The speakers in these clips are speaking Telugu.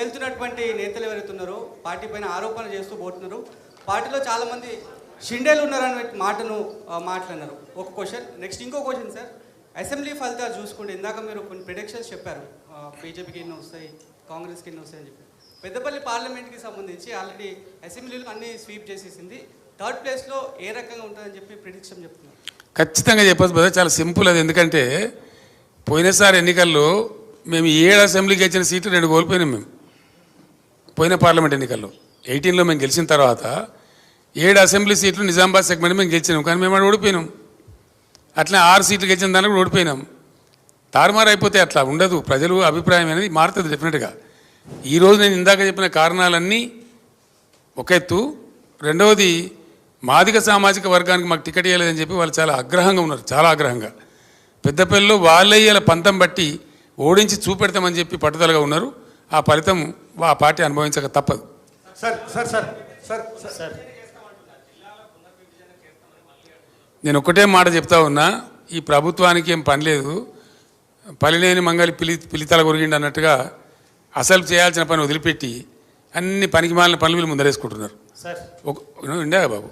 వెళ్తున్నటువంటి నేతలు ఎవరైతే ఉన్నారో పార్టీ పైన ఆరోపణలు చేస్తూ పోతున్నారు. పార్టీలో చాలామంది షిండేలు ఉన్నారనే మాటను మాట్లాడినారు. ఒక క్వశ్చన్ నెక్స్ట్ ఇంకో క్వశ్చన్ సార్. అసెంబ్లీ ఫలితాలు చూసుకుంటే ఇందాక మీరు కొన్ని ప్రిడిక్షన్స్ చెప్పారు. బీజేపీకి ఎన్ని వస్తాయి కాంగ్రెస్కి ఎన్ని వస్తాయని చెప్పి. పెద్దపల్లి పార్లమెంట్కి సంబంధించి ఆల్రెడీ అసెంబ్లీలో అన్నీ స్వీప్ చేసేసింది. థర్డ్ ప్లేస్లో ఏ రకంగా ఉంటుందని చెప్పి ప్రిడిక్షన్ చెప్తున్నారు. ఖచ్చితంగా చెప్పచ్చు బ్రదర్ చాలా సింపుల్ అది. ఎందుకంటే పోయినసారి ఎన్నికల్లో మేము ఏడు అసెంబ్లీకి ఇచ్చిన సీట్లు రెండు కోల్పోయినాం మేము. పోయిన పార్లమెంట్ ఎన్నికల్లో. ఎయిటీన్లో మేము గెలిచిన తర్వాత ఏడు అసెంబ్లీ సీట్లు నిజామాబాద్ సెగ్మెంట్ మేము గెలిచినాం. కానీ మేము ఓడిపోయినాం. అట్లా ఆరు సీట్లు గెలిచిన దానికి కూడా ఓడిపోయినాం. తారుమారు అయిపోతే అట్లా ఉండదు. ప్రజలు అభిప్రాయం అనేది మారుతుంది డెఫినెట్గా ఈరోజు నేను ఇందాక చెప్పిన కారణాలన్నీ ఒక ఎత్తు. రెండవది మాదిక సామాజిక వర్గానికి మాకు టికెట్ ఇవ్వలేదని చెప్పి వాళ్ళు చాలా ఆగ్రహంగా ఉన్నారు. చాలా ఆగ్రహంగా. పెద్దపల్లిలో వాళ్ళే ఇలా పంతం బట్టి ఓడించి చూపెడతామని చెప్పి పట్టుదలగా ఉన్నారు. ఆ ఫలితం ఆ పార్టీ అనుభవించక తప్పదు. Sir sir sir sir sir. నేను ఒకటే మాట చెప్తా ఉన్నా ఈ ప్రభుత్వానికి ఏం పని లేదు. పలిలేని మంగళి పిలి పిలితల కొరిగిండి అన్నట్టుగా అసలు చేయాల్సిన పని వదిలిపెట్టి అన్ని పనికి మాలిన పనులు వీళ్ళు ముందరేసుకుంటున్నారు. సార్. ఒక ఇండియా బాబు.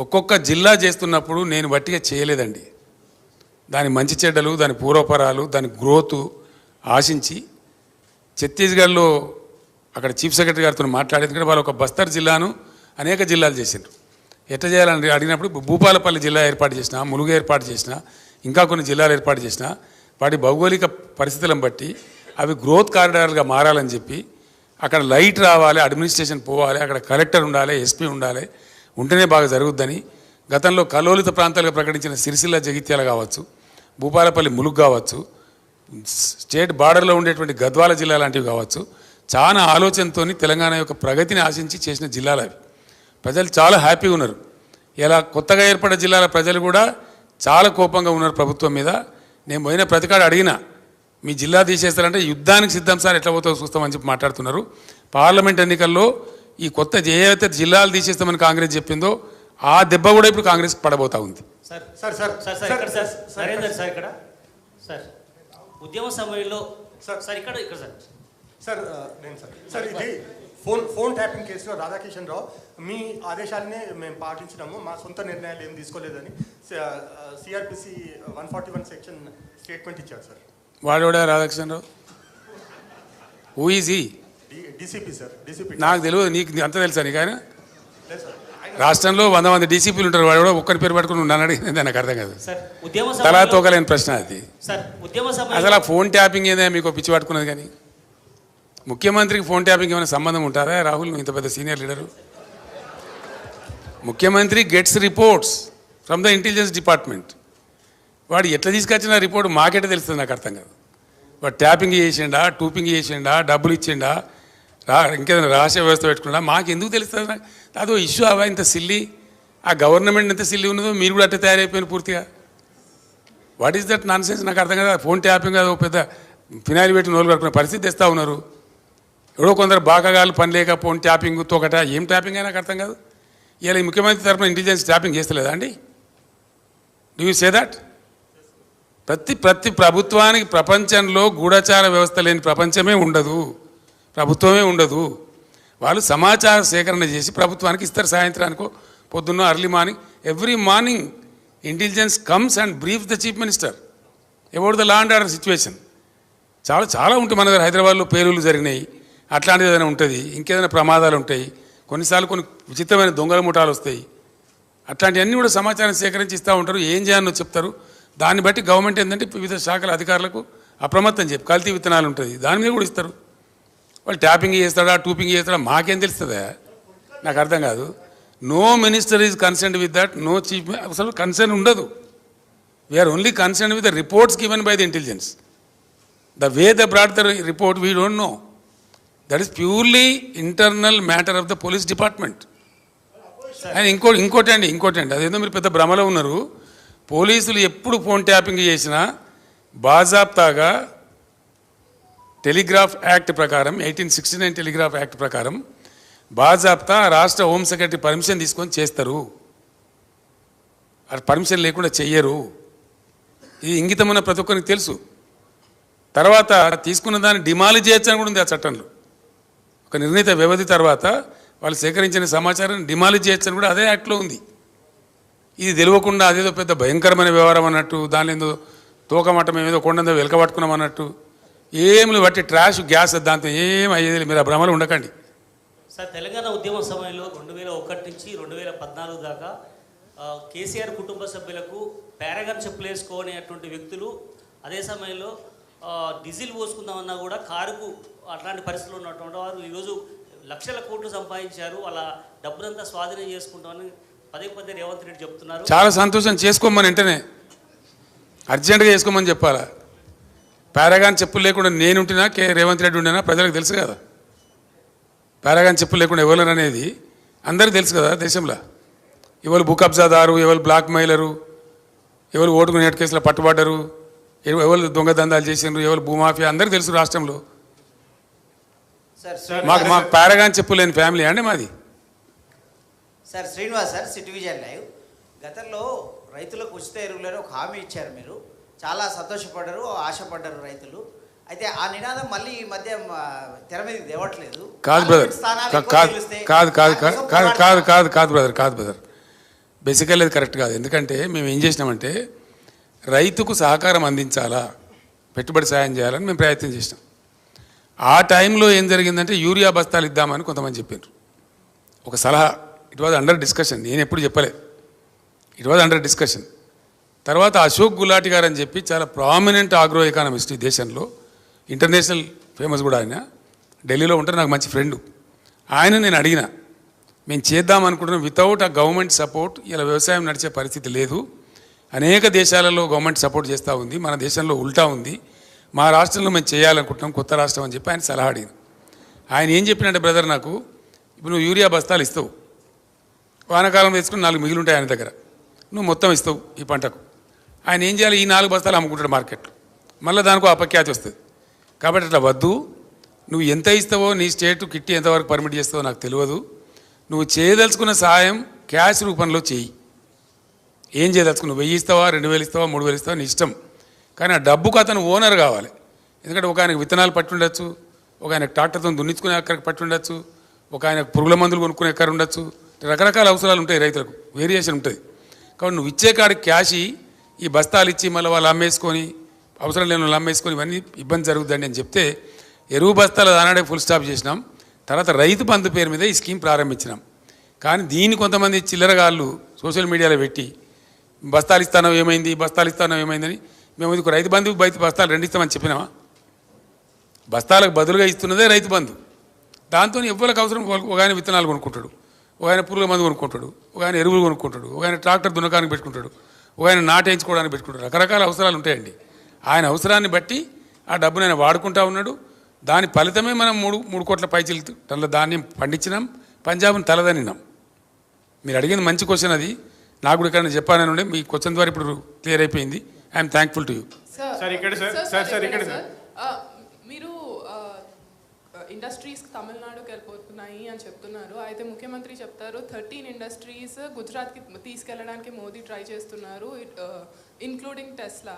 ఒక్కొక్క జిల్లా చేస్తున్నప్పుడు నేను బట్టిగా చేయలేదండి. దాని మంచి చెడ్డలు దాని పూర్వపరాలు దాని గ్రోత్ ఆశించి ఛత్తీస్గఢ్లో అక్కడ చీఫ్ సెక్రటరీ గారితో మాట్లాడేది ఎందుకంటే వాళ్ళు ఒక బస్తర్ జిల్లాను అనేక జిల్లాలు చేసిండ్రు. ఎట్లా చేయాలని అడిగినప్పుడు భూపాలపల్లి జిల్లా ఏర్పాటు చేసిన ములుగు ఏర్పాటు చేసిన ఇంకా కొన్ని జిల్లాలు ఏర్పాటు చేసిన వాటి భౌగోళిక పరిస్థితులను బట్టి అవి గ్రోత్ కారిడార్లుగా మారాలని చెప్పి అక్కడ లైట్ రావాలి అడ్మినిస్ట్రేషన్ పోవాలి అక్కడ కలెక్టర్ ఉండాలి ఎస్పీ ఉండాలి ఉంటేనే బాగా జరుగుద్దని గతంలో కలోలిత ప్రాంతాలుగా ప్రకటించిన సిరిసిల్ల జగిత్యాల కావచ్చు భూపాలపల్లి ములుగు కావచ్చు స్టేట్ బార్డర్లో ఉండేటువంటి గద్వాల జిల్లా లాంటివి కావచ్చు చాలా ఆలోచనతో తెలంగాణ యొక్క ప్రగతిని ఆశించి చేసిన జిల్లాలు అవి ప్రజలు చాలా హ్యాపీగా ఉన్నారు ఇలా కొత్తగా ఏర్పడ్డ జిల్లాల ప్రజలు కూడా చాలా కోపంగా ఉన్నారు ప్రభుత్వం మీద నేను పోయిన ప్రతికాడు అడిగిన మీ జిల్లా తీసేస్తారంటే యుద్ధానికి సిద్ధం సార్ ఎట్లా పోతుందో చూస్తామని చెప్పి మాట్లాడుతున్నారు పార్లమెంట్ ఎన్నికల్లో ఈ కొత్త ఏవైతే జిల్లాలు తీసేస్తామని కాంగ్రెస్ చెప్పిందో ఆ దెబ్బ కూడా ఇప్పుడు కాంగ్రెస్ పడబోతా ఉంది sir sir sir sir sir ఇక్కడ సార్ సార్ సార్ ఉద్యమ సమయంలో సార్. సార్ ఇక్కడ ఇక్కడ సార్. సార్ నేను సార్. సార్ ఇది ఫోన్ ఫోన్ ట్యాపింగ్ కేసులో రాధాకిషన్ రావు మీ ఆదేశాలనే మేము పాటించినాము మా సొంత నిర్ణయాలు ఏం తీసుకోలేదని CrPC one forty one section statement ఇచ్చారు sir. వాడోడా Radhakrishnarao who is DCP sir DCP. నాకు తెలియదు నీకు అంత తెలుసా నీకు ఆయన? లేదు సార్. రాష్ట్రంలో వంద మంది డీసీపీలు ఉంటారు వాడు కూడా ఒక్కరి పేరు పట్టుకుని ఉన్నాను అడిగింది నాకు అర్థం కాదు. తలా తోకలేని ప్రశ్న అది. అసలు ఆ ఫోన్ ట్యాపింగ్ ఏదో? మీకు పిచ్చి పట్టుకున్నది కానీ. ముఖ్యమంత్రికి ఫోన్ ట్యాపింగ్ ఏమైనా సంబంధం ఉంటారా? రాహుల్ ఇంత పెద్ద సీనియర్ లీడరు. ముఖ్యమంత్రి gets reports from the intelligence department. వాడు ఎట్లా తీసుకొచ్చిన రిపోర్ట్ మాకెట్ట తెలుస్తుంది నాకు అర్థం కాదు. వాడు ట్యాపింగ్ చేసిండా టూపింగ్ చేసిండా డబ్బులు ఇచ్చిండా రా ఇంకేదైనా రహస్య వ్యవస్థ పెట్టుకున్నా మాకు ఎందుకు తెలుస్తుంది అదో ఇష్యూ అవా? ఇంత సిల్లి? ఆ గవర్నమెంట్ ఎంత సిల్లి ఉన్నదో మీరు కూడా అట్టే తయారైపోయిన పూర్తిగా. What is that nonsense నాకు అర్థం కదా. ఫోన్ ట్యాపింగ్ అది ఒక పెద్ద ఫినాయిల్ పెట్టిన రోజులు కడుపుకునే పరిస్థితి తెస్తూ ఉన్నారు. ఎవడో కొందరు బాగాగాలు పని లేక ఫోన్ ట్యాపింగ్ తోకట ఏం ట్యాపింగ్ అయినా అర్థం కాదు. ఇలా ముఖ్యమంత్రి తరఫున ఇంటెలిజెన్స్ ట్యాపింగ్ చేస్తలేదా అండి? డూ యూ సే దట్ ప్రతి ప్రతి ప్రభుత్వానికి ప్రపంచంలో గూఢచార వ్యవస్థ లేని ప్రపంచమే ఉండదు. ప్రభుత్వమే ఉండదు. వాళ్ళు సమాచార సేకరణ చేసి ప్రభుత్వానికి ఇస్తారు. సాయంత్రానికో పొద్దున్న early morning every morning intelligence comes and brief the chief minister ఎవరు the law and order situation చాలా చాలా ఉంటాయి మన దగ్గర హైదరాబాద్లో పేలులు జరిగినాయి. అట్లాంటిది ఏదైనా ఉంటుంది? ఇంకేదైనా ప్రమాదాలు ఉంటాయి? కొన్నిసార్లు కొన్ని విచిత్రమైన దొంగల ముఠాలు వస్తాయి. అట్లాంటివన్నీ కూడా సమాచారం సేకరించి ఇస్తూ ఉంటారు. ఏం చేయాలో చెప్తారు. దాన్ని బట్టి గవర్నమెంట్ ఏంటంటే వివిధ శాఖల అధికారులకు అప్రమత్తం చెప్పి కల్తీ విత్తనాలు ఉంటుంది. దాని మీద కూడా ఇస్తారు. వాళ్ళు ట్యాపింగ్ చేస్తాడా టూపింగ్ చేస్తాడా మాకేం తెలుస్తుందా? నాకు అర్థం కాదు. No minister is concern with that no chief అసలు కన్సర్న్ ఉండదు. We're only concern with the reports given by the intelligence the way the broad the report we don't know that is purely internal matter of the police department and ఇంకో ఇంకోటి అండి ఇంకోటి అండి. అదేదో మీరు పెద్ద భ్రమలో ఉన్నారు. పోలీసులు ఎప్పుడు ఫోన్ ట్యాపింగ్ చేసినా బాజాబ్తాగా టెలిగ్రాఫ్ యాక్ట్ ప్రకారం eighteen sixty nine telegraph act ప్రకారం బాజాప్తా రాష్ట్ర హోమ్ సెక్రటరీ పర్మిషన్ తీసుకొని చేస్తారు. అది పర్మిషన్ లేకుండా చెయ్యరు. ఇది ఇంగితం ఉన్న ప్రతి ఒక్కరికి తెలుసు. తర్వాత తీసుకున్న దాన్ని డిమాలి చేయొచ్చు అని కూడా ఉంది ఆ చట్టంలో. ఒక నిర్ణీత వ్యవధి తర్వాత వాళ్ళు సేకరించిన సమాచారాన్ని డిమాలిజ్ చేయొచ్చని కూడా అదే యాక్ట్లో ఉంది. ఇది తెలియకుండా అదేదో పెద్ద భయంకరమైన వ్యవహారం అన్నట్టు దాని ఏదో తోకమట్టం ఏదో కొండందో వెలకబట్టుకున్నాం అన్నట్టు ఏమి బట్టి ట్రాష్ గ్యాస్ దాంతో ఏం అయ్యేది లేదు. మీరు ఆ భ్రమలు ఉండకండి సార్ తెలంగాణ ఉద్యమ సమయంలో రెండు వేల ఒకటి నుంచి రెండు వేల పద్నాలుగు దాకా కేసీఆర్ కుటుంబ సభ్యులకు పారాగాన్ చెప్పులు వేసుకోనేటువంటి వ్యక్తులు అదే సమయంలో డీజిల్ పోసుకుందామన్నా కూడా కారుకు అట్లాంటి పరిస్థితులు ఉన్నటువంటి వారు ఈరోజు లక్షల కోట్లు సంపాదించారు వాళ్ళ డబ్బునంతా స్వాధీనం చేసుకుంటామని పదే పదే రేవంత్ రెడ్డి చెప్తున్నారు చాలా సంతోషం చేసుకోమని వెంటనే అర్జెంటుగా చేసుకోమని చెప్పాలా పారాగాన్ చెప్పులు లేకుండా నేను ఉంటున్నా కే రేవంత్ రెడ్డి ఉండినా? ప్రజలకు తెలుసు కదా. పారాగాన్ చెప్పులు లేకుండా ఎవరు అనేది అందరికీ తెలుసు కదా దేశంలో. ఎవరు భూ కబ్జాదారు ఎవరు బ్లాక్ మెయిలరు ఎవరు ఓటుకు నేటి కేసులో పట్టుబడ్డరు ఎవ- ఎవరు దొంగ దందాలు చేసిండ్రు ఎవరు భూమాఫియా అందరికీ తెలుసు రాష్ట్రంలో. మాకు మాకు పారాగాన్ చెప్పులు లేని ఫ్యామిలీ అండి మాది. Sir Srinivas sir City Vision live. గతంలో రైతులకు ఉచిత ఎరువులని ఒక హామీ ఇచ్చారు మీరు. చాలా సంతోషపడ్డారు ఆశపడ్డారు రైతులు. అయితే ఆ నినాదం మళ్ళీ ఈ మధ్య తెర మీదకి తేవట్లేదు. కాదు బ్రదర్ కాదు కాదు కాదు కాదు కాదు కాదు పోరాడతారు. కాదు కాదు బ్రదర్ కాదు బ్రదర్ బేసికల్ అది కరెక్ట్ కాదు. ఎందుకంటే మేము ఏం చేసినామంటే రైతుకు సహకారం అందించాలా పెట్టుబడి సాయం చేయాలని మేము ప్రయత్నం చేసినాం. ఆ టైంలో ఏం జరిగిందంటే యూరియా బస్తాలు ఇద్దామని కొంతమంది చెప్పారు ఒక సలహా. ఇట్ వాజ్ అండర్ డిస్కషన్ నేను ఎప్పుడు చెప్పలే ఇట్ వాజ్ అండర్ డిస్కషన్ తర్వాత అశోక్ గులాటి గారు అని చెప్పి చాలా ప్రామినెంట్ ఆగ్రో ఎకానమిస్ట్ ఈ దేశంలో. ఇంటర్నేషనల్ ఫేమస్ కూడా ఆయన. ఢిల్లీలో ఉంటే నాకు మంచి ఫ్రెండ్ ఆయన నేను అడిగిన మేము చేద్దాం అనుకుంటున్నాం వితౌట్ ఆ గవర్నమెంట్ సపోర్ట్ ఇలా వ్యవసాయం నడిచే పరిస్థితి లేదు. అనేక దేశాలలో గవర్నమెంట్ సపోర్ట్ చేస్తూ ఉంది మన దేశంలో ఉల్టా ఉంది. మా రాష్ట్రంలో మేము చేయాలనుకుంటున్నాం కొత్త రాష్ట్రం అని చెప్పి ఆయన సలహా అడిగిన ఆయన ఏం చెప్పినంటే బ్రదర్ నాకు ఇప్పుడు నువ్వు యూరియా బస్తాలు ఇస్తావు. వానాకాలం తెచ్చుకుని నాలుగు మిగిలి ఉంటాయి ఆయన దగ్గర. నువ్వు మొత్తం ఇస్తావు ఈ పంటకు. ఆయన ఏం చేయాలి? ఈ నాలుగు బస్తాలు అమ్ముకుంటాడు మార్కెట్లో. మళ్ళీ దానికి అపఖ్యాతి వస్తుంది. కాబట్టి అట్లా వద్దు. నువ్వు ఎంత ఇస్తావో నీ స్టేట్ కిట్టి ఎంతవరకు పర్మిట్ చేస్తావో నాకు తెలియదు. నువ్వు చేయదలుచుకున్న సహాయం క్యాష్ రూపంలో చేయి. ఏం చేయదలుచుకున్నావు? వెయ్యి ఇస్తావా రెండు వేలు ఇస్తావా మూడు వేలు ఇస్తావా? నీ ఇష్టం. కానీ ఆ డబ్బుకు అతను ఓనర్ కావాలి. ఎందుకంటే ఒక ఆయనకు విత్తనాలు పట్టి ఉండొచ్చు ఒక ఆయనకు ట్రాక్టర్తో దున్నించుకునే అక్కడికి పట్టి ఉండొచ్చు ఒక ఆయనకు పురుగుల మందులు కొనుక్కునే అక్కడ ఉండొచ్చు. రకరకాల అవసరాలు ఉంటాయి రైతులకు. వేరియేషన్ ఉంటుంది. కాబట్టి నువ్వు ఇచ్చే కాడికి క్యాష్ ఈ బస్తాలు ఇచ్చి మళ్ళీ వాళ్ళు అమ్మేసుకొని అవసరం లేని వాళ్ళు అమ్మేసుకొని ఇవన్నీ ఇబ్బంది జరుగుతుందండి అని చెప్తే ఎరువు బస్తాలు దానాడే ఫుల్ స్టాప్ చేసినాం. తర్వాత రైతు బంధు పేరు మీద ఈ స్కీమ్ ప్రారంభించినాం. కానీ దీన్ని కొంతమంది చిల్లరగాళ్ళు సోషల్ మీడియాలో పెట్టి బస్తాలు ఇస్తానో ఏమైంది బస్తాలు ఇస్తానో ఏమైందని మేము ఇది రైతు బంధు బయట బస్తాలు రెండు ఇస్తామని చెప్పినామా? బస్తాలకు బదులుగా ఇస్తున్నదే రైతు బంధు. దాంతో ఎవ్వరికి అవసరం ఒక- ఒక ఆయన విత్తనాలు కొనుక్కుంటాడు ఒక ఆయన పురుగుల మందు కొనుక్కుంటాడు ఒక ఆయన ఎరువులు కొనుక్కుంటాడు ఒక ఆయన ట్రాక్టర్ దున్నకానికి పెట్టుకుంటాడు. ఒక ఆయన నాటేయించుకోవడానికి పెట్టుకుంటాడు రకరకాల అవసరాలు ఉంటాయండి. ఆయన అవసరాన్ని బట్టి ఆ డబ్బును ఆయన వాడుకుంటా ఉన్నాడు. దాని ఫలితమే మనం మూడు మూడు కోట్ల పైచిలు టన్నుల ధాన్యం పండించినాం. పంజాబ్ని తలదనినాం మీరు అడిగిన మంచి క్వశ్చన్ అది. నాకు కూడా ఇక్కడ చెప్పాలని ఉండే మీ క్వశ్చన్ ద్వారా ఇప్పుడు క్లియర్ అయిపోయింది. I'm thankful to you sir ఇక్కడ సార్, సార్, సార్, ఇక్కడ సార్. ఇండస్ట్రీస్ తమిళనాడుకి వెళ్ళిపోతున్నాయి అని చెప్తున్నారు. అయితే ముఖ్యమంత్రి చెప్తారు థర్టీన్ ఇండస్ట్రీస్ గుజరాత్కి తీసుకెళ్ళడానికి మోదీ ట్రై చేస్తున్నారు ఇన్క్లూడింగ్ టెస్లా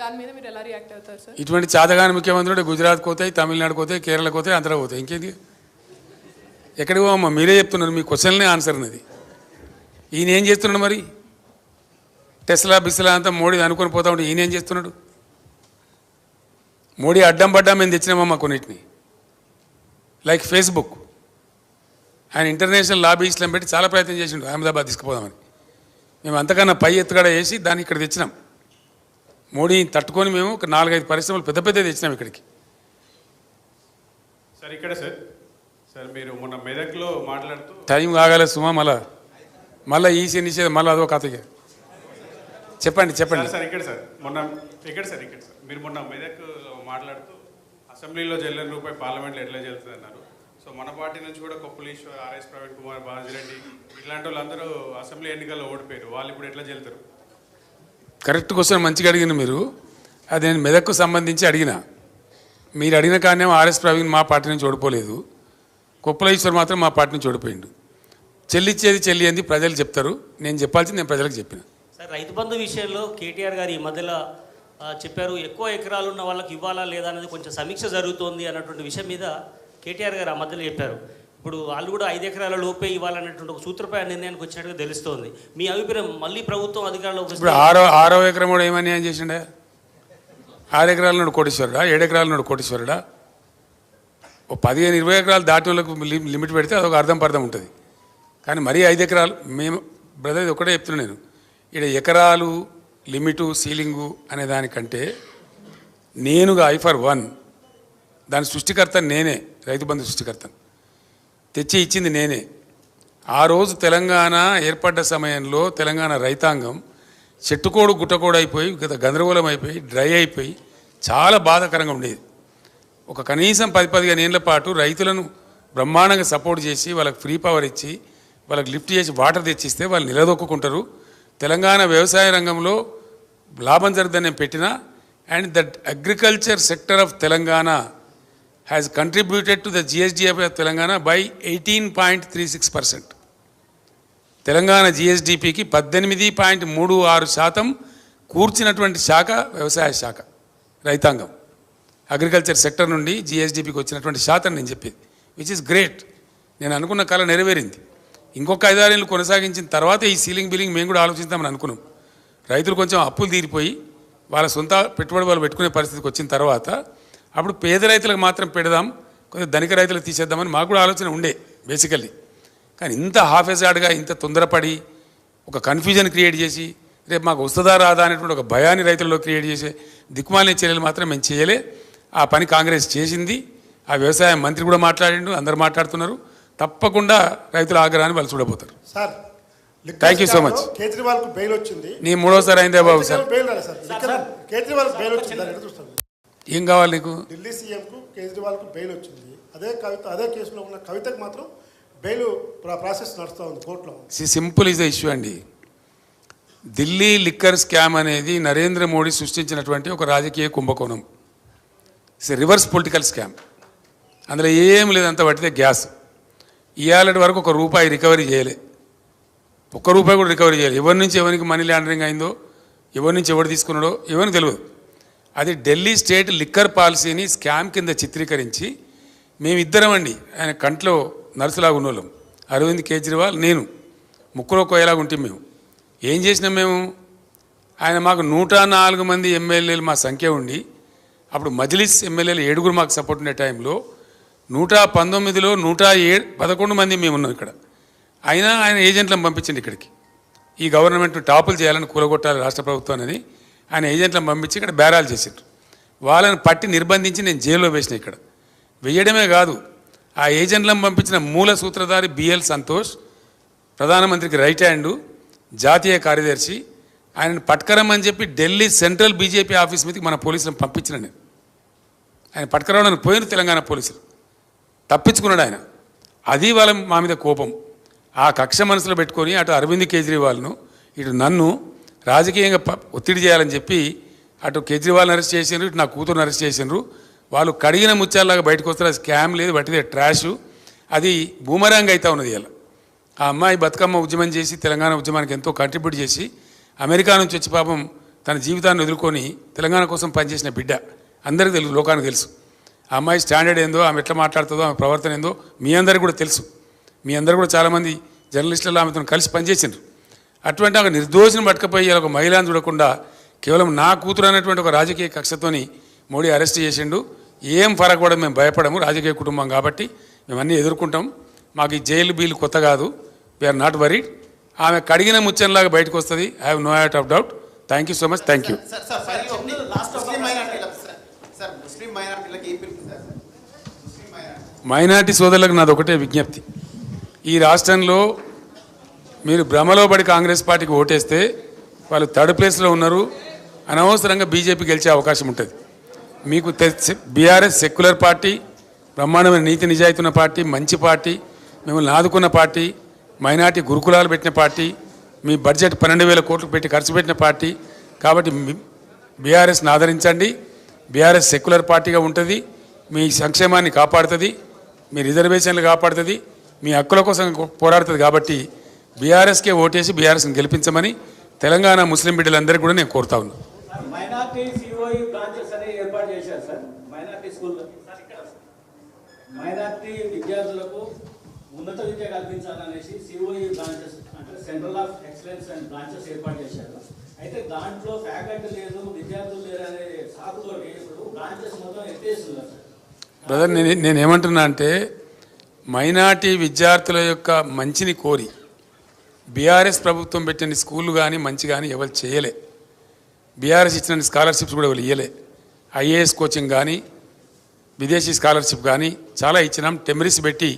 దాని మీద మీరు ఎలా రియాక్ట్ అవుతారు సార్ ఇటువంటి చాతగాని ముఖ్యమంత్రుడు గుజరాత్ పోతాయి తమిళనాడు పోతాయి కేరళకు పోతాయి ఆంధ్ర పోతాయి. ఇంకేంది ఎక్కడికి పోమ్మా మీరే చెప్తున్నారు మీ క్వశ్చన్లే ఆన్సర్ అనేది ఈయన ఏం చేస్తున్నాడు మరి? టెస్లా బిస్లా అంతా మోడీ అనుకొని పోతా ఉంటే ఈయన ఏం చేస్తున్నాడు? మోడీ అడ్డం పడ్డా మేము తెచ్చినామమ్మా కొన్నిటిని. లైక్ ఫేస్బుక్ ఆయన ఇంటర్నేషనల్ లాబీస్లను పెట్టి చాలా ప్రయత్నం చేసిండు. అహ్మదాబాద్ తీసుకుపోదామని. మేము అంతకన్నా పై ఎత్తుగడ వేసి దాన్ని ఇక్కడ తెచ్చినాం. మోడీని తట్టుకొని మేము ఒక నాలుగైదు పరిశ్రమలు పెద్ద పెద్ద తెచ్చినాం ఇక్కడికి. సార్ ఇక్కడ సార్. సార్ మీరు మొన్న మెదక్లో మాట్లాడుతూ టైం కాగల సుమా మళ్ళా మళ్ళీ ఈసీ నిషేధం మళ్ళీ అదో కథ. చెప్పండి చెప్పండి. సార్ సార్ ఇక్కడ సార్. మొన్న ఇక్కడ సార్ ఇక్కడ సార్. మీరు మొన్న మెదక్ మాట్లాడుతూ అసెంబ్లీలో చెల్లని రూపాయి పార్లమెంట్లో ఎట్లా చెల్లుతుంది అన్నారు. సో మన పార్టీ నుంచి కూడా కొప్పులీశ్వర్ ఆర్ఎస్ ప్రవీణ్ కుమార్ బాజిరెడ్డి ఇట్లాంటి వాళ్ళందరూ అసెంబ్లీ ఎన్నికల్లో ఓడిపోయారు. వాళ్ళు ఇప్పుడు ఎట్లా చెల్లుతారు కరెక్ట్ క్వశ్చన్ మంచిగా అడిగిన మీరు. అది నేను మెదక్కు సంబంధించి అడిగిన. మీరు అడిగిన కానీ ఆర్ఎస్ ప్రవీణ్ మా పార్టీ నుంచి ఓడిపోలేదు. కుప్పల ఈశ్వర్ మాత్రం మా పార్టీ నుంచి ఓడిపోయిండు. చెల్లిచ్చేది చెల్లి అంది ప్రజలు చెప్తారు. నేను చెప్పాల్సింది నేను ప్రజలకు చెప్పిన. సార్ రైతు బంధు విషయంలో కేటీఆర్ గారు ఈ మధ్యలో చెప్పారు ఎక్కువ ఎకరాలు ఉన్న వాళ్ళకి ఇవ్వాలా లేదా అనేది కొంచెం సమీక్ష జరుగుతోంది అన్నటువంటి విషయం మీద కేటీఆర్ గారు ఆ మధ్యలో చెప్పారు. ఇప్పుడు వాళ్ళు కూడా ఐదు ఎకరాల లోపే ఇవ్వాలన్నటువంటి ఒక సూత్రప్రాయ నిర్ణయానికి వచ్చినట్టుగా తెలుస్తోంది. మీ అభిప్రాయం మళ్ళీ ప్రభుత్వం అధికారంలోకి ఇప్పుడు ఆరో ఆరో ఎకరం కూడా ఏమని ఏం చేసిండే? ఆరు ఎకరాల నుండి కోటీశ్వరుడా? ఏడు ఎకరాల నుండి కోటీశ్వరుడా? ఓ పదిహేను ఇరవై ఎకరాలు దాటిన వాళ్ళకు లి- లిమిట్ పెడితే అదొక అర్థం పర్థం ఉంటుంది. కానీ మరీ ఐదు ఎకరాలు మేము బ్రదర్ ఇది ఒకటే చెప్తున్నా నేను. ఇక్కడ ఎకరాలు లిమిటు సీలింగు అనే దానికంటే నేనుగా ఐ ఫర్ వన్ దాని సృష్టికర్త నేనే రైతు బంధు సృష్టికర్తను. తెచ్చి ఇచ్చింది నేనే. ఆ రోజు తెలంగాణ ఏర్పడ్డ సమయంలో తెలంగాణ రైతాంగం చెట్టుకోడు గుట్టకోడు అయిపోయి గత గందరగోళం అయిపోయి డ్రై అయిపోయి చాలా బాధాకరంగా ఉండేది. ఒక కనీసం పది పదిహేను ఏళ్ళ పాటు రైతులను బ్రహ్మాండంగా సపోర్ట్ చేసి వాళ్ళకి ఫ్రీ పవర్ ఇచ్చి వాళ్ళకి లిఫ్ట్ చేసి వాటర్ తెచ్చిస్తే వాళ్ళు నిలదొక్కుంటారు తెలంగాణ వ్యవసాయ రంగంలో లాభం జరుగుతుందని నేను పెట్టిన and that agriculture sector of Telangana has contributed to the GSDF of Telangana by eighteen point three six percent Telangana జిఎస్డిపికి పద్దెనిమిది పాయింట్ మూడు ఆరు శాతం కూర్చినటువంటి శాఖ వ్యవసాయ శాఖ రైతాంగం. అగ్రికల్చర్ సెక్టర్ నుండి జిఎస్డిపికి వచ్చినటువంటి శాతం నేను చెప్పేది విచ్ ఇస్ గ్రేట్ నేను అనుకున్న కళ నెరవేరింది. ఇంకొక ఐదారేళ్ళు కొనసాగించిన తర్వాత ఈ సీలింగ్ బిల్లింగ్ మేము కూడా ఆలోచిద్దామని అనుకున్నాం. రైతులు కొంచెం అప్పులు తీరిపోయి వాళ్ళ సొంత పెట్టుబడి వాళ్ళు పెట్టుకునే పరిస్థితికి వచ్చిన తర్వాత అప్పుడు పేద రైతులకు మాత్రం పెడదాం కొంచెం ధనిక రైతులకు తీసేద్దామని మాకు కూడా ఆలోచన ఉండే బేసికల్లీ కానీ ఇంత హాఫెజాడ్గా ఇంత తొందరపడి ఒక కన్ఫ్యూజన్ క్రియేట్ చేసి రేపు మాకు వస్తుందా రాదా అనేటువంటి ఒక భయాన్ని రైతుల్లో క్రియేట్ చేసే దిక్కుమాలిన చర్యలు మాత్రం మేము చేయలే. ఆ పని కాంగ్రెస్ చేసింది. ఆ వ్యవసాయ మంత్రి కూడా మాట్లాడిండు అందరు మాట్లాడుతున్నారు. తప్పకుండా రైతుల ఆగ్రహాన్ని వాళ్ళు చూడబోతారు. సార్ you so స్కామ్లో much. కేజ్రీవాల్కు బెయిల్ వచ్చింది. నీ మూడోసారి అయిందే బాబు సార్. కేజ్రీవాల్ బెయిల్ వచ్చింది. ఏం కావాలి నీకు? ఢిల్లీ సీఎం కు కేజ్రీవాల్కు బెయిల్ వచ్చింది. అదే కవిత అదే కేసులో ఉన్న కవితకు మాత్రం బెయిల్ ప్రా- ప్రాసెస్ నడుస్తూ ఉంది కోర్టులో. See simple is the issue అండి. ఢిల్లీ లిక్కర్ స్కామ్ అనేది నరేంద్ర మోడీ సృష్టించినటువంటి ఒక రాజకీయ కుంభకోణం. It's reverse political scam. అందులో ఏం లేదంత పట్టితే గ్యాస్. ఇవాళటి వరకు ఒక రూపాయి రికవరీ చేయలే. ఒక్క రూపాయి కూడా రికవరీ చేయాలి. ఎవరి నుంచి ఎవరికి మనీ లాండరింగ్ అయిందో ఎవరి నుంచి ఎవరు తీసుకున్నాడో ఎవరికి తెలియదు. అది ఢిల్లీ స్టేట్ లిక్కర్ పాలసీని స్కామ్ కింద చిత్రీకరించి మేమిద్దరం అండి ఆయన కంట్లో నర్సులాగా ఉన్నోళ్ళం. అరవింద్ కేజ్రీవాల్ నేను. ముక్కులో కోయలాగా ఉంటే మేము. ఏం చేసినాం మేము? ఆయన మాకు నూట నాలుగు మంది ఎమ్మెల్యేలు మా సంఖ్య ఉండి అప్పుడు మజ్లిస్ ఎమ్మెల్యేలు ఏడుగురు మాకు సపోర్ట్ ఉండే టైంలో నూట పంతొమ్మిదిలో నూట ఏ పదకొండు మంది మేము ఉన్నాం ఇక్కడ. అయినా ఆయన ఏజెంట్లను పంపించండి ఇక్కడికి. ఈ గవర్నమెంట్ టాపులు చేయాలని కూలగొట్టాలి రాష్ట్ర ప్రభుత్వాన్ని ఆయన ఏజెంట్లను పంపించి ఇక్కడ బేరాలు చేసిండ్రు. వాళ్ళని పట్టి నిర్బంధించి నేను జైల్లో వేసిన ఇక్కడ. వేయడమే కాదు ఆ ఏజెంట్లను పంపించిన మూల సూత్రధారి బిఎల్ సంతోష్ ప్రధానమంత్రికి రైట్ హ్యాండ్ జాతీయ కార్యదర్శి ఆయనను పట్టుకరమని చెప్పి ఢిల్లీ సెంట్రల్ బీజేపీ ఆఫీస్ మీదకి మన పోలీసులను పంపించిన నేను. ఆయన పట్టుకురావడానికి పోయిన తెలంగాణ పోలీసులు. తప్పించుకున్నాడు ఆయన. అది వాళ్ళ మా మీద కోపం. ఆ కక్ష మనసులో పెట్టుకొని అటు అరవింద్ కేజ్రీవాల్ను ఇటు నన్ను రాజకీయంగా ఒత్తిడి చేయాలని చెప్పి అటు కేజ్రీవాల్ని అరెస్ట్ చేసిండ్రు ఇటు నా కూతురుని అరెస్ట్ చేసిండ్రు. వాళ్ళు కడిగిన ముత్యాలలాగా బయటకు వస్తారు. అది స్కామ్ లేదు బట్టిదే ట్రాష్. అది బూమరాంగ్ అవుతా ఉన్నది ఇలా ఆ అమ్మాయి బతుకమ్మ ఉద్యమం చేసి తెలంగాణ ఉద్యమానికి ఎంతో కంట్రిబ్యూట్ చేసి అమెరికా నుంచి వచ్చి పాపం తన జీవితాన్ని వదులుకొని తెలంగాణ కోసం పనిచేసిన బిడ్డ. అందరికీ తెలుసు లోకానికి తెలుసు. ఆ అమ్మాయి స్టాండర్డ్ ఏందో ఆమె ఎట్లా మాట్లాడుతుందో ఆమె ప్రవర్తన ఏందో మీ అందరికీ కూడా తెలుసు. మీ అందరు కూడా చాలామంది జర్నలిస్టులు ఆమెతో కలిసి పనిచేసిండ్రు. అటువంటి ఒక నిర్దోషిని పట్టుకపోయి ఒక మహిళను చూడకుండా కేవలం నా కూతురు అనేటువంటి ఒక రాజకీయ కక్షతోని మోడీ అరెస్ట్ చేసిండు. ఏం ఫరక్ కూడా మేము భయపడము రాజకీయ కుటుంబం కాబట్టి మేము అన్నీ ఎదుర్కొంటాం. మాకు ఈ జైలు బిల్లు కొత్త కాదు. వీఆర్ నాట్ వరీడ్ ఆమె కడిగిన ముచ్చంలాగా బయటకు వస్తుంది. I have no out of doubt thank you so much thank you sir sir final ఒకటి ముస్లిం మైనార్టీలకు సార్ సార్ ముస్లిం మైనార్టీలకు ఏం పిలుపు సార్ ముస్లిం మైనార్టీ సోదరులకు నాది ఒకటే విజ్ఞప్తి. ఈ రాష్ట్రంలో మీరు భ్రమలో పడి కాంగ్రెస్ పార్టీకి ఓటేస్తే వాళ్ళు థర్డ్ ప్లేస్లో ఉన్నారు. అనవసరంగా బీజేపీ గెలిచే అవకాశం ఉంటుంది. మీకు బీఆర్ఎస్ సెక్యులర్ పార్టీ బ్రహ్మాండమైన నీతి నిజాయితీ ఉన్న పార్టీ మంచి పార్టీ మిమ్మల్ని ఆదుకున్న పార్టీ మైనార్టీ గురుకులాలు పెట్టిన పార్టీ మీ బడ్జెట్ పన్నెండు వేల కోట్లు పెట్టి ఖర్చు పెట్టిన పార్టీ. కాబట్టి బీఆర్ఎస్ని ఆదరించండి. బీఆర్ఎస్ సెక్యులర్ పార్టీగా ఉంటుంది. మీ సంక్షేమాన్ని కాపాడుతుంది. మీ రిజర్వేషన్లు కాపాడుతుంది మీ హక్కుల కోసం పోరాడుతుంది కాబట్టి బీఆర్ఎస్కే ఓటేసి బీఆర్ఎస్ని గెలిపించమని తెలంగాణ ముస్లిం బిడ్డలందరికీ కూడా నేను కోరుతా ఉన్నాను మైనార్టీ విద్యార్థులకు ఉన్నత విద్య కల్పించాలనేసి సిఓఈ బ్రాంచెస్ అంటే central of excellence and branches ఏర్పాటు చేశారు. అయితే దాంట్లో ఫ్యాకల్టీ లేదు విద్యార్థులు లేరు అనే సాకుతో ఇప్పుడు బ్రాంచెస్ మొత్తం ఎత్తేస్తున్నారు సార్. బ్రదర్ నేను నేనేమంటున్నా అంటే మైనార్టీ విద్యార్థుల యొక్క మంచిని కోరి బీఆర్ఎస్ ప్రభుత్వం పెట్టిన స్కూళ్ళు కానీ మంచి కానీ ఎవరు చేయలే. బీఆర్ఎస్ ఇచ్చిన స్కాలర్షిప్స్ కూడా ఎవరు ఇవ్వలే ఐఏఎస్ కోచింగ్ కానీ విదేశీ స్కాలర్షిప్ కానీ చాలా ఇచ్చినాం. టెమరీస్ పెట్టి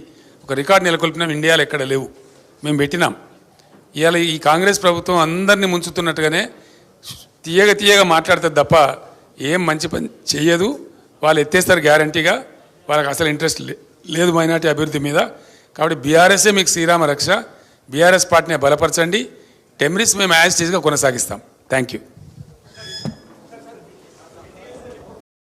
ఒక రికార్డు నెలకొల్పినాం. ఇండియాలో ఎక్కడ లేవు. మేము పెట్టినాం. ఇవాళ ఈ కాంగ్రెస్ ప్రభుత్వం అందరినీ ముంచుతున్నట్టుగానే తీయగా తీయగా మాట్లాడుతుంది తప్ప ఏం మంచి పని చేయదు. వాళ్ళు ఎత్తేస్తారు గ్యారంటీగా. వాళ్ళకి అసలు ఇంట్రెస్ట్ లేదు మైనార్టీ అభివృద్ధి మీద. కాబట్టి బీఆర్ఎస్ఏ మీకు శ్రీరామ రక్ష. బీఆర్ఎస్ పార్టీని బలపరచండి. టెమ్రిస్ మేము యాజ్ టీజ్గా కొనసాగిస్తాం. Thank you